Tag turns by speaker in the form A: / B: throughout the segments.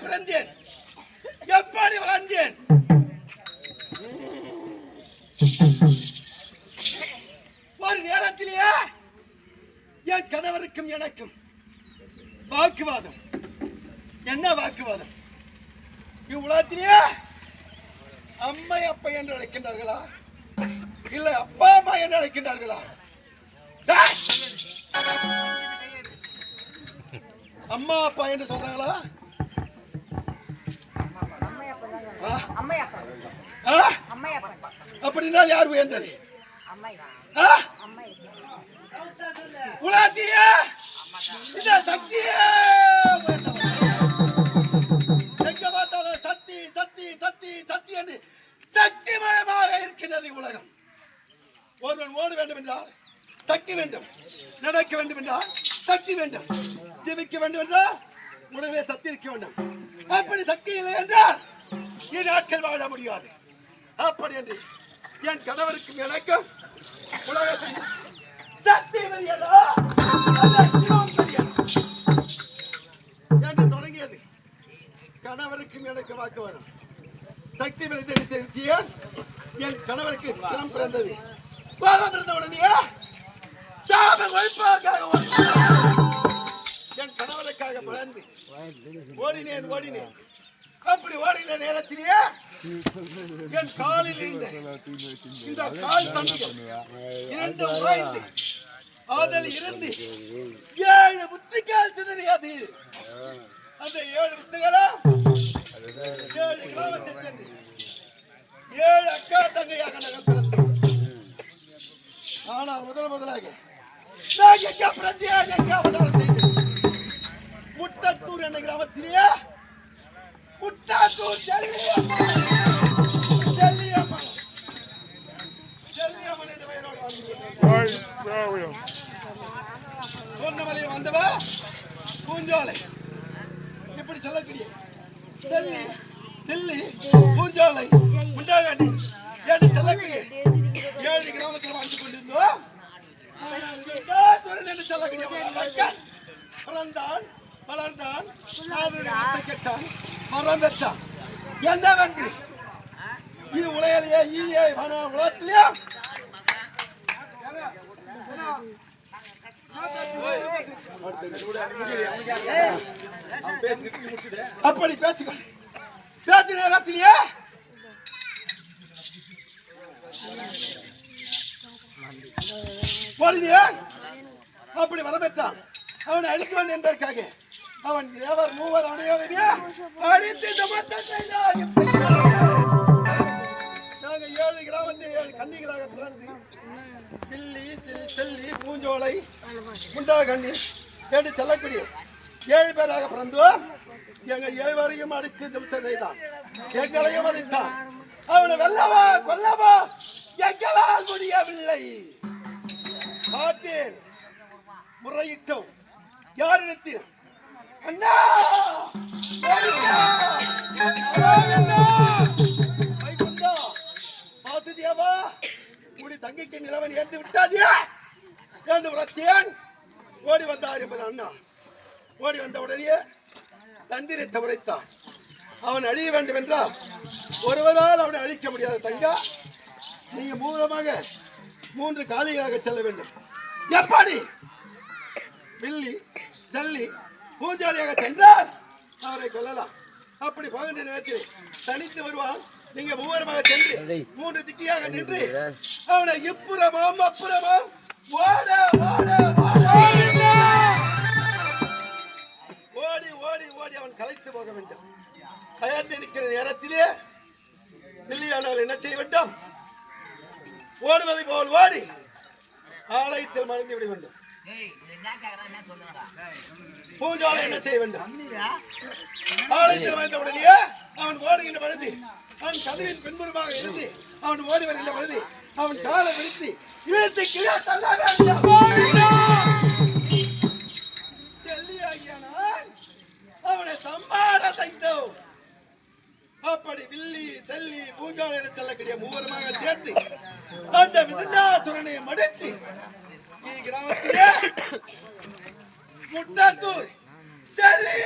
A: பிறந்தேன் அப்படின்னா யார் உயர்ந்தது? உலகத்திலேயே இந்த சக்தியே. எங்க பார்த்தாலும் சக்தி சக்தி சக்தி சக்தி என்று சக்திமயமாக இருக்கின்றது உலகம். ஒருவன் ஓட வேண்டும் என்றால் சக்தி வேண்டும். நடக்க வேண்டும் என்றால் சக்தி வேண்டும். ஜீவிக்க வேண்டும் என்றால் உடனே சக்தி இருக்க வேண்டும். அப்படி சக்தி இல்லை என்றால் நாட்கள் வாழ முடியாது. அப்படி என்று என் கணவருக்கும் எனக்கும் உலகத்தில் சக்தி பெரியதா? என்று தொடங்கியது. கணவருக்கும் எனக்கு வாக்குவாதம். சக்தி பெருத்தேன் என் கணவருக்கு சினம் பிறந்தது. கோபம் பிறந்த உடனே சாப ஒழிப்பதற்காக என் கணவருக்காக பிறந்து ஓடினேன் ஓடினேன். அப்படி ஓடுகிற நேரத்திலேயே என் காலில் இருந்த இந்த கால் இரண்டு உராய்ந்து அதில் இருந்து ஏழு புத்திகள் சிதறியது. அந்த ஏழு புத்திகளும் ஏழு கிராமத்தை சேர்ந்து ஏழு அக்கா தங்கையாக நாங்கள் பிறந்தோம் ஆனால் முதல் முதலாக நான் எங்கே பிறந்தேன் எங்கே அவதாரம் செய்தேன். முட்டத்தூர் என்ற கிராமத்திலேயே முட்டாத்தூர் செல்லியம்மன் செல்லியம்மன் செல்லியம்மன் என்ற பெயரோடு வாழ்ந்தேன் பூர்ணமலையில் வந்தவ? பூஞ்சோலை. இப்படி சொல்லக்கூடிய? செல்லி தில்லி பூஞ்சோலை. முண்டாகாடி என்று சொல்லக்கூடிய? ஏழு கிராமத்தில் வாழ்ந்து கொண்டிருந்தோம். என்று சொல்லக்கூடிய பிறந்தான் வளர்ந்தான் கேட்டான். மரம் பெற்றான் என்னவென்று இது உலகிலேயே ஈயே வன உலகத்திலேயே. அப்படி பேச்சு பேச்சு நேரத்திலேயே. அப்படி வரப்பெற்றான் அவனை அடிக்க வேண்டும் என்பதற்காக. அவன் தேவர் மூவர் அடையோடைய அடித்து சமத்தம் செய்தான். நாங்கள் ஏழு கிராமத்தில் ஏழு கன்னிகளாக பிறந்து பில்லி செல்லி பூஞ்சோலை முண்டா கண்ணி என்று செல்லக்கூடிய ஏழு பேராக பிறந்தோம் எங்கள் ஏழுவரையும் அடித்து திம்சம் செய்தான் எங்களையும் அடித்தான். அவனை வெல்லவா கொல்லவா? எங்களால் முடியவில்லை. பார்த்தேன். முறையிட்டோம். யாரிடத்தில்? அண்ணா! அண்ணா! அண்ணா! உடி தங்கைக்கு நிலவன் ஏந்து விட்டாதியா? என்று உரைத்தேன் ஓடி வந்தார் என்பது அண்ணா. ஓடி வந்த உடனே தந்திரத்தை உரைத்தான் அவன் அழிய வேண்டும் என்றால் ஒருவரால் அவனை அழிக்க முடியாது தங்கா. நீங்க மூலமாக மூன்று காலிகளாக செல்ல வேண்டும். எப்படி? வில்லி செல்லி பூஞ்சாலியாக சென்றால் அவரை கொல்லலாம். அப்படி போகின்ற நேரத்தில் தனித்து வருவான். நீங்க மூவரமாக சென்று மூன்று திக்கியாக நின்று அவனை இப்புறமாம் அப்புறமாம். ஓட ஓட ஓட. ஓடி ஓடி ஓடி அவன் கலைத்து போக வேண்டும். கயர்ந்து நிற்கிற நேரத்திலே வில்லியானவள் என்ன செய்ய வேண்டும்? ஓடுவதை போல் ஓடி ஆலயத்தில் மறைந்து விட வேண்டும். பூஜாலை என்ன செய்ய வேண்டும்? ஆலயத்தில் மறைந்த உடனே அவன் ஓடுகின்ற பொழுது அவன் கதவின் பின்புறமாக இருந்து அவன் ஓடி வருகின்ற பொழுது அவன் காலை விரித்து இழுத்து கீழே தள்ள அவனை சம்மார செய்தோம். அப்படி வில்லி செல்லி பூஜாலை என செல்லக்கூடிய மூவருமாக சேர்த்து அந்த விதுண்டாசுரனை மடித்து கிராமத்திலே முட்டாத்தூர் செல்லி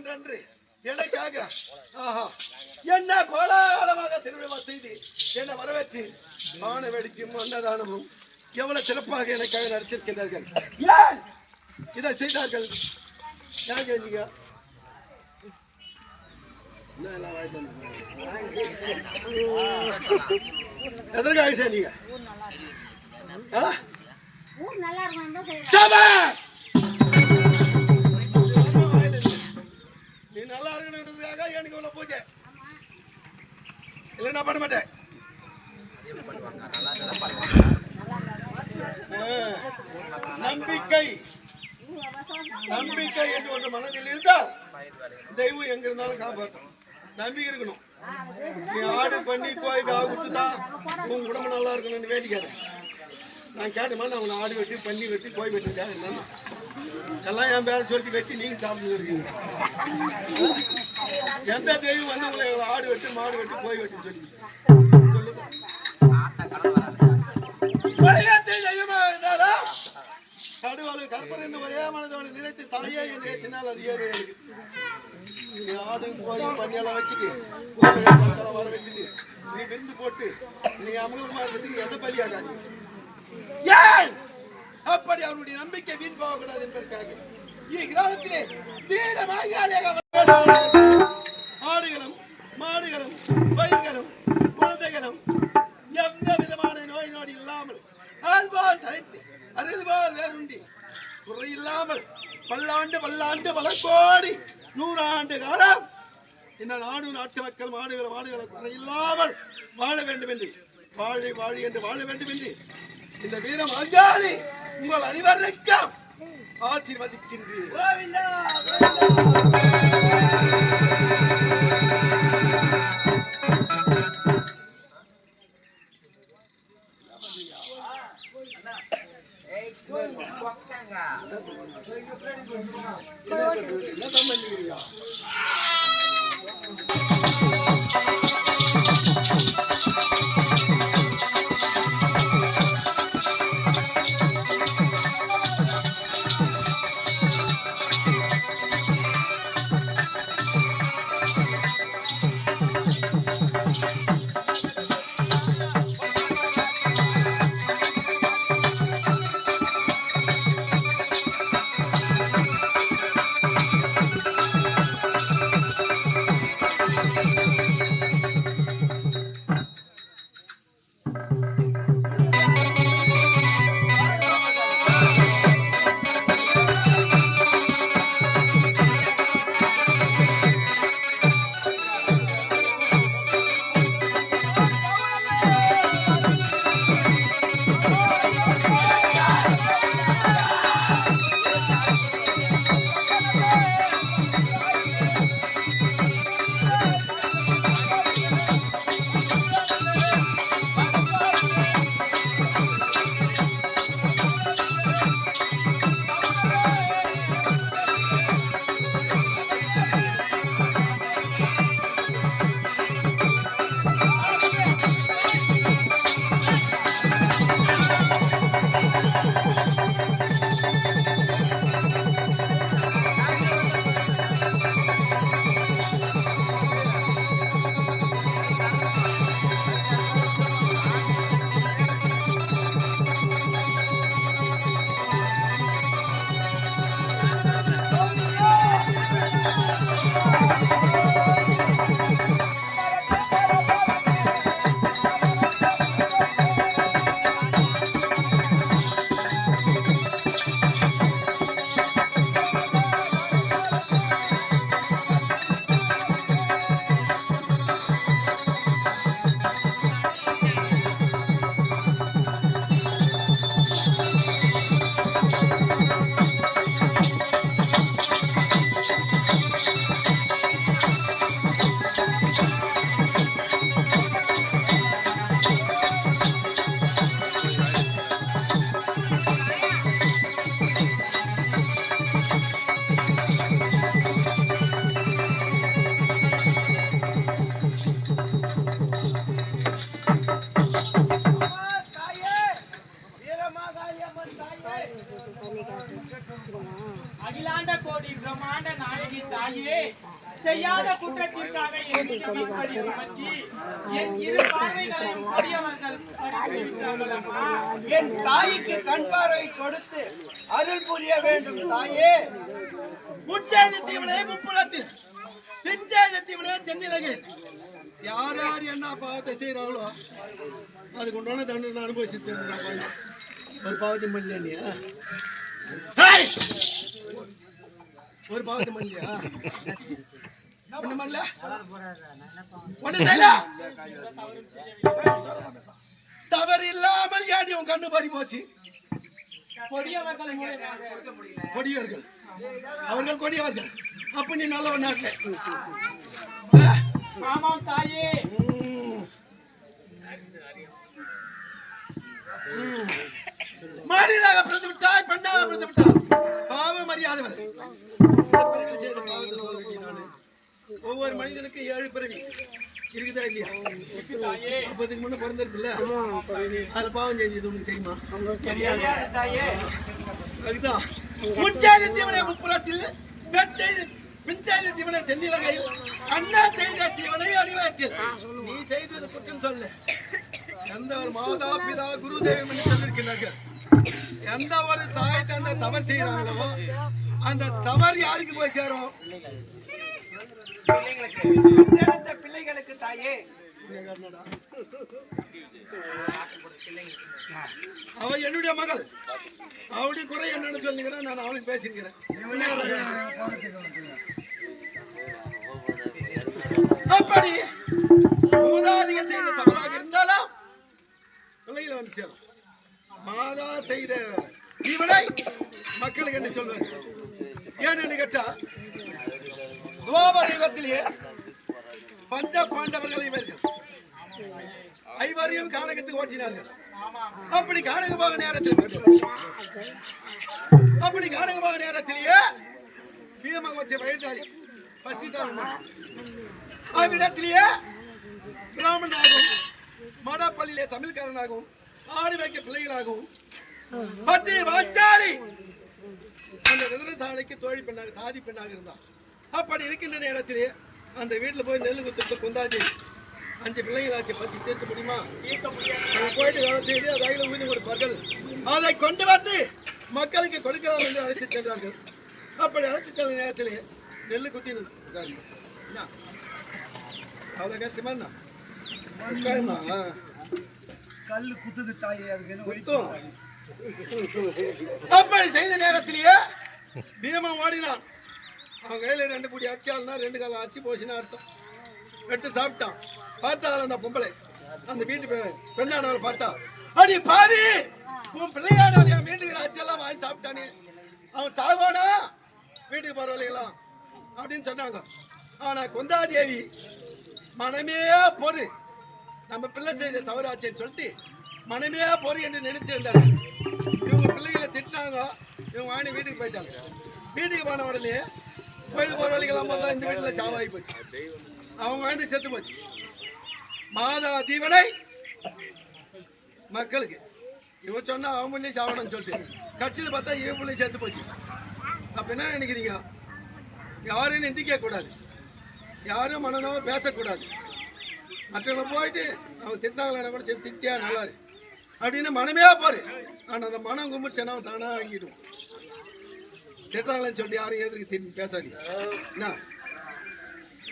A: ஒன்றன்று எனக்காக. ஆஹா. என்ன கோலாகலமாக திருவிழா செய்து என்னை வரவேற்று வான வெடிக்கும் அன்னதானமும் எவ்வளவு சிறப்பாக எனக்காக நடத்தியிருக்கின்றார்கள் ஏன் இதை செய்தார்கள்? வாங்கிட்டு வந்தீங்க? எதற்காக
B: நல்லா
A: நீ நல்லா இருக்கணுன்றதுக்காக எனக்கு இவ்வளவு பூஜை. நான் பண்ண மாட்டேன். நம்பிக்கை. நம்பிக்கை என்று ஒன்று மனதில் இருந்தால் தெய்வம் எங்க இருந்தாலும் காப்பாற்றும். நம்பி இருக்கணும். நீ ஆடு பண்ணி கோய் காவு கொடுத்துதான் உன் குடும்பம் நல்லா இருக்கணும்னு வேண்டிக்காத. நான் கேட்டமா நான் உன்னை ஆடு வெட்டி பண்ணி வெட்டி கோயில் வெட்டிருக்கேன் என்னன்னா எல்லாம் என் பேரை சொல்லி வெட்டி நீங்க சாப்பிட்டு இருக்கீங்க. எந்த தெய்வம் வந்து உங்களை ஆடு வெட்டி மாடு வெட்டி போய் வெட்டி சொல்லி சொல்லுங்க. வளையத்தை தெய்வமாக இருந்தாரா கடுவாளு கற்பறிந்து ஒரே மனதோடு நினைத்து தலையே என்று ஏற்றினால் அது ஏறு ஆடு போய் பண்ணியெல்லாம் வச்சுட்டு வர வச்சுட்டு நீ விருந்து போட்டு நீ அமுகமா இருக்கிறதுக்கு எந்த பலியாகாது ஏன் அப்படி அவருடைய நம்பிக்கை வீண் போகக்கூடாது என்பதற்காக இக்கிராமத்திலே தீரமாக ஆடுகளும் மாடுகளும் பயிர்களும் குழந்தைகளும் எந்த விதமான நோய் நோடி இல்லாமல் ஆள்பால் தலைத்து அறுதுபால் வேறுண்டி குறையில்லாமல் பல்லாண்டு பல்லாண்டு பல கோடி நூறாண்டு காலம் இந்த நாடு நாட்டு மக்கள் மாடுகள் குறை இல்லாமல் வாழ வேண்டும் என்று வாழி வாழி என்று வாழ வேண்டும் என்று இந்த வீரம் அஞ்சாலி உங்கள் அனைவருக்கும் ஆசீர்வதிக்கின்றேன். என்ன சம்பந்திக்கிறீங்க
C: என்
D: தாய்க்கு கண் பார்வை கொடுத்து அருள் புரிய வேண்டும் தாயே.
A: முச்சேதத்தீவனே முப்புலத்தில் பின்சேதத்தீவனே தென்னிலகு யார் யார் என்ன பாவத்தை செய்கிறாங்களோ அதுக்கு உண்டான தண்டனை அனுபவிச்சுட்டு ஒரு பாவத்தை பண்ணலையா ஒரு பாவத்தை பண்ணலையா ஒண்ணு மல்ல ஒண்ணு செய்யல தவறு இல்லாமல் ஏடி உன் கண்ணு பறி போச்சு?
C: கொடியவர்கள்
A: அவர்கள் கொடியவர்கள். அப்ப நீ நல்லவன் நாட்டில்.
C: ஆமாம் தாயே.
A: மாநிலாக பிறந்து விட்டாய் பெண்ணாக பிறந்து விட்டாய். பாவம் அறியாதவள் ஒவ்வொரு மனிதனுக்கும் ஏழு பிறவி. இருக்குதா இல்லையா?
C: தாயே.
A: அப்பதுக்கு முன்ன பிறந்திருக்குல்ல? அதுல பாவம் செஞ்சது உனக்கு தெரியுமா?
D: தெரியாது. தாயே.
A: அதுதான் முன்சாதி தீவனை முப்புறத்தில் பெண் செய்த பின் செய்த தீவனை தென்னிலகையில் அண்ணா செய்த தீவனை அடிவாற்றில் நீ செய்தது குற்றம் சொல்லு. எந்த ஒரு மாதா பிதா குரு தெய்வம் என்று சொல்லியிருக்கிறார்கள். எந்த ஒரு தாய் தந்தை தவறு செய்யறாங்களோ அந்த தவறு யாருக்கு போய் சேரும்?
D: பெற்றெடுத்த பிள்ளைகளுக்கு தாயே.
A: அவ என்னுடைய மகள். அவளுடைய குறை என்னன்னு சொல்லுங்கிறேன் நான் அவளுக்கு பேசியிருக்கிறேன். அப்படி மூதாதிகள் செய்த தவறாக இருந்தாலும் பிள்ளைகளை வந்து சேரும். மாதா செய்த இவனை மக்களுக்கு என்ன சொல்வார் ஏன்னு கேட்டா துவாபர யுகத்திலேயே பஞ்ச பாண்டவர்கள் இவர்கள். ஐவரையும் கானகத்துக்கு ஓட்டினார்கள். அப்படி கானக போக நேரத்தில் அப்படி கானக போக நேரத்திலேயே பீம வச்ச வயதாளி பசிதான் அவ்விடத்திலேயே பிராமணனாகவும் மடப்பள்ளியிலே சமையல்காரனாகவும் ஆடு வைக்க பிள்ளைகளாகவும் பத்திரி வாச்சாலி அந்த விதரசாலைக்கு தோழி பெண்ணாக தாதி பெண்ணாக இருந்தான் அப்படி இருக்கின்ற நேரத்திலே அந்த வீட்டுல போய் நெல் குத்துட்டு கொண்டாச்சு அஞ்சு பிள்ளைங்களாச்சு பசி தீர்க்க முடியுமா? அங்க போயிட்டு வேலை செய்து அது அகில ஊதி கொடுப்பார்கள். அதை கொண்டு வந்து மக்களுக்கு கொடுக்கலாம் என்று அழைத்து சென்றார்கள். அப்படி அழைத்து சென்ற நேரத்திலே நெல் குத்தி? அவ்வளவு கஷ்டமா என்ன.
D: கல்லு குத்துது தாயே.
A: அப்படி செய்த நேரத்திலேயே பீமன் ஓடினான். அவன் கையில் ரெண்டு பிடி அடிச்சால்னா ரெண்டு காலம் அடிச்சு போச்சுன்னு அர்த்தம். வெட்டு சாப்பிட்டான். பார்த்தாள் அந்த பொம்பளை? அந்த வீட்டு பெ- பார்த்தா அடி பாவி! உன் பிள்ளையானவள் என் வீட்டுக்கு அடிச்செல்லாம் வாங்கி சாப்பிட்டானே. அவன் சாவானா? வீட்டுக்கு பரவாயில்லைங்களா அப்படின்னு சொன்னாங்க. ஆனா குந்தாதேவி மனமே பொறு. நம்ம பிள்ளை செய்த தவறாச்சேன்னு சொல்லிட்டு மனமே பொறு என்று நினைத்து இருந்தாங்க இவங்க பிள்ளைகளை திட்டினாங்க. இவங்க வாங்கி வீட்டுக்கு போயிட்டாங்க. வீட்டுக்கு போன உடனே கோயில் போகிற அம்மா தான் இந்த வீட்டில் சாவாகி போச்சு. அவங்க வாழ்ந்து செத்து போச்சு. மாதா தீவனை மக்களுக்கு. இவ சொன்னா அவன் பிள்ளையும் சாவணும்னு சொல்லிட்டு. கட்சியில் பார்த்தா இவன் பிள்ளையும் செத்து போச்சு. அப்ப என்ன நினைக்கிறீங்க? யாரையும் நிந்திக்க கூடாது. யாரும் மனநோவை பேசக்கூடாது. மற்றவங்க போயிட்டு அவன் திட்டினாங்களா கூட சரி திட்டியா நல்லாரு அப்படின்னு மனமே போரு. ஆனால் அந்த மனம் கும்பிடுச்சேன்னா அவன் தானாக வாங்கிடுவோம் திட்டாங்களேன்னு சொல்லிட்டு யாரும் எதிர்க்கு திரும்பி பேசாதீங்க. என்ன?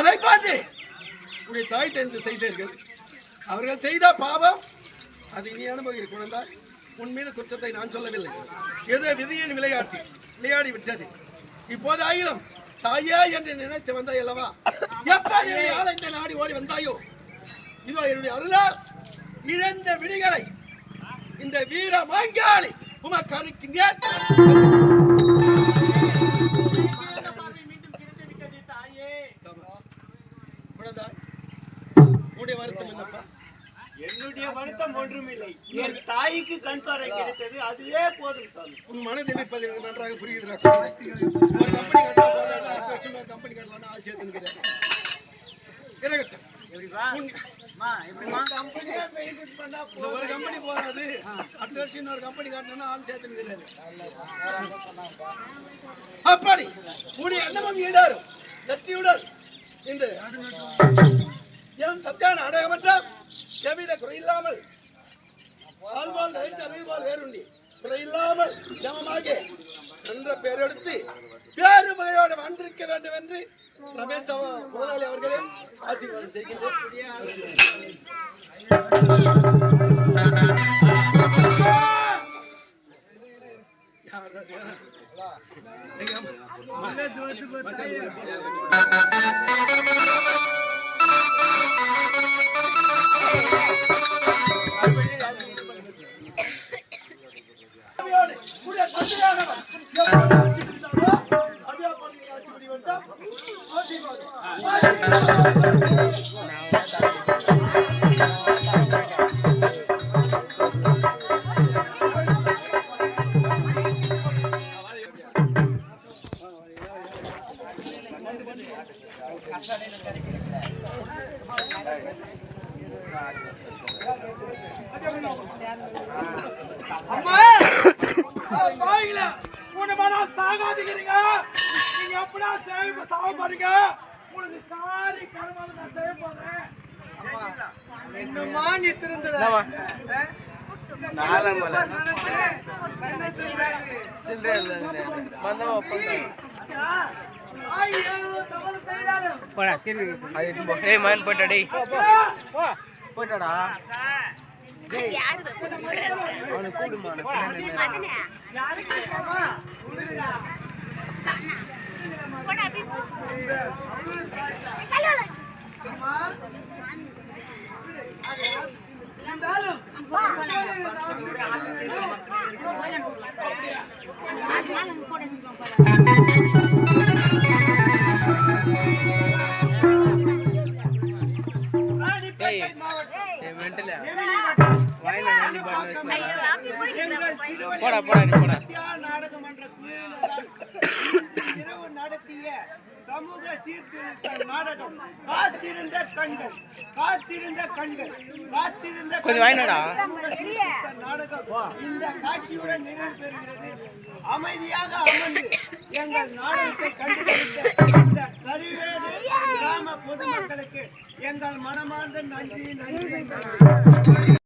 A: அதை பார்த்து உடைய தாய் தெரிந்து செய்தீர்கள். அவர்கள் செய்த பாவம் அது இனி அனுபவிக்கிற குழந்தா உன் மீது குற்றத்தை நான் சொல்லவில்லை. எது விதியின் விளையாட்டு விளையாடி விட்டது. இப்போது ஆயிலும் தாயே என்று நினைத்து வந்தாய் அல்லவா? எப்போது என்னுடைய ஆலயத்தை நாடி ஓடி வந்தாயோ? இதோ என்னுடைய அருளால் இழந்த விழிகளை இந்த வீர மாங்காளி உமக்கு அளிக்கின்றேன் குழந்தாய் உன்னுடைய வருத்தம் என்னப்பா?
D: என்னுடைய வருத்தம் ஒன்றுமில்லை. என் தாய்க்கு கண் பார்வை கிடைத்தது அதுவே போதும் சாமி.
A: உன் மனதில் இருப்பது எனக்கு நன்றாக புரியுதுடா. ஒரு கம்பெனி கட்டா போதாடா அடுத்த வருஷம் ஒரு கம்பெனி கட்டலாம்னு ஆள் சேர்த்துங்கிறேன் இருக்கட்டும் ஒரு கம்பெனி போகாது. அடுத்த வருஷம் இன்னொரு கம்பெனி காட்டணும்னா ஆள் சேர்த்துன்னு அப்படி உடைய எண்ணமும் ஈடாரும் வெற்றியுடன் இன்று என் சத்தியான அடையமற்ற எவ்வித குறையில்லாமல் ஆள்வால் நிறைந்த அறிவால் வேறுண்டி குறையில்லாமல் ஜமமாக என்ற பெயரெடுத்து வேறு மழையோடு வந்திருக்க வேண்டும் என்று ரமேஷ் முதலாளி அவர்களே ஆசீர்வாதம் செய்கின்றேன் யார் அது?
D: ஆய், ஏதோ தவறு செய்தாலும் ராணிப்பேட்டை மாவட்டம் போடா போடா நீ போடா மன்ற குழுவினரால் இரவு நடத்திய சமூக சீர்திருத்த நாடகம். காத்திருந்த கண்கள் காத்திருந்த கண்கள் காத்திருந்த நாடகம் இந்த காட்சியுடன் நிறைவு பெறுகிறது. அமைதியாக அமர்ந்து எங்கள் நாடகத்தை கண்டுபிடித்த இந்த கருவேடு கிராம பொதுமக்களுக்கு எங்கள் மனமார்ந்த நன்றி நன்றி